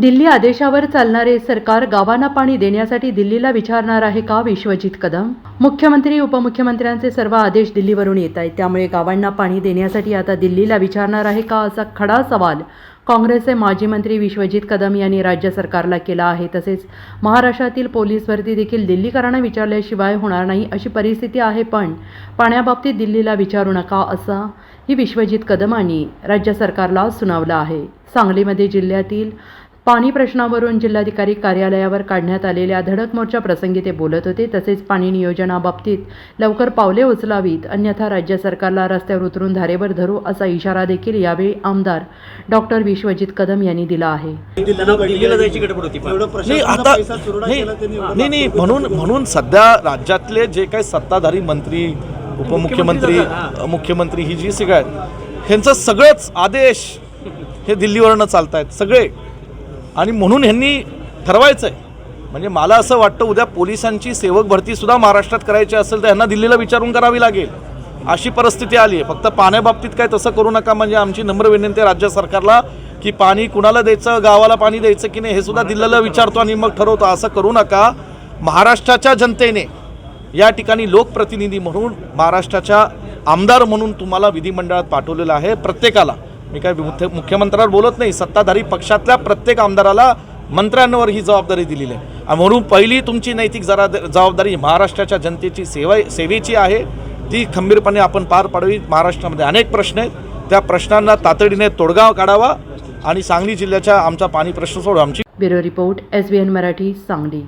दिल्ली आदेशावर चालणारे सरकार गावांना पाणी देण्यासाठी दिल्लीला विचारणार आहे का विश्वजित कदम? मुख्यमंत्री उपमुख्यमंत्र्यांचे सर्व आदेश दिल्लीवरून येत आहेत. त्यामुळे गावांना पाणी देण्यासाठी आता दिल्लीला विचारणार आहे का असा खडा सवाल काँग्रेसचे माजी मंत्री विश्वजित कदम यांनी राज्य सरकारला केला आहे. तसेच महाराष्ट्रातील पोलीस भरती देखील दिल्लीकरांना विचारल्याशिवाय होणार नाही अशी परिस्थिती आहे. पण पाण्याबाबतीत दिल्लीला विचारू नका असा ही विश्वजित कदमांनी राज्य सरकारला सुनावलं आहे. सांगलीमध्ये जिल्ह्यातील पाणी प्रश्नावरून जिल्हाधिकारी कार्यालयावर काढण्यात आलेल्या धडक मोर्चा प्रसंगी ते बोलत होते. तसेच पाणी नियोजनाबाबतीत लवकर पावले उचलावीत अन्यथा राज्य सरकारला रस्त्यावर उतरून धारेवर धरू असा इशारा देखील यावेळी आमदार डॉक्टर विश्वजित कदम यांनी दिला आहे. नाही म्हणून म्हणून सध्या राज्यातले जे काही सत्ताधारी मंत्री उपमुख्यमंत्री मुख्यमंत्री ही जी सगळं आहेत ह्यांचं सगळंच आदेश हे दिल्लीवरनं चालत आहेत सगळे. आणि म्हणून ह्यांनी ठरवायचं आहे म्हणजे मला असं वाटतं उद्या पोलिसांची सेवक भरतीसुद्धा महाराष्ट्रात करायची असेल तर ह्यांना दिल्लीला विचारून करावी लागेल. अशी परिस्थिती आली आहे. फक्त पाण्याबाबतीत काय तसं करू नका म्हणजे आमची नम्र विनंती आहे राज्य सरकारला की पाणी कुणाला द्यायचं गावाला पाणी द्यायचं की नाही हे सुद्धा दिल्लीला विचारतो आणि मग ठरवतो. असं करू नका. महाराष्ट्राच्या जनतेने या ठिकाणी लोकप्रतिनिधी म्हणून महाराष्ट्राच्या आमदार म्हणून तुम्हाला विधिमंडळात पाठवलेलं आहे. प्रत्येकाला मी काय मुख्य मुख्यमंत्र्यावर बोलत नाही सत्ताधारी पक्षातल्या प्रत्येक आमदाराला मंत्र्यांवर ही जबाबदारी दिलेली आहे. म्हणून पहिली तुमची नैतिक जरा जबाबदारी महाराष्ट्राच्या जनतेची सेवा सेवेची आहे. ती खंबीरपणे आपण पार पाडवी. महाराष्ट्रामध्ये अनेक प्रश्न आहेत. त्या प्रश्नांना तातडीने तोडगाव काढावा आणि सांगली जिल्ह्याच्या आमचा पाणी प्रश्न सोडवा. आमची bureau report S B N Marathi Sangli.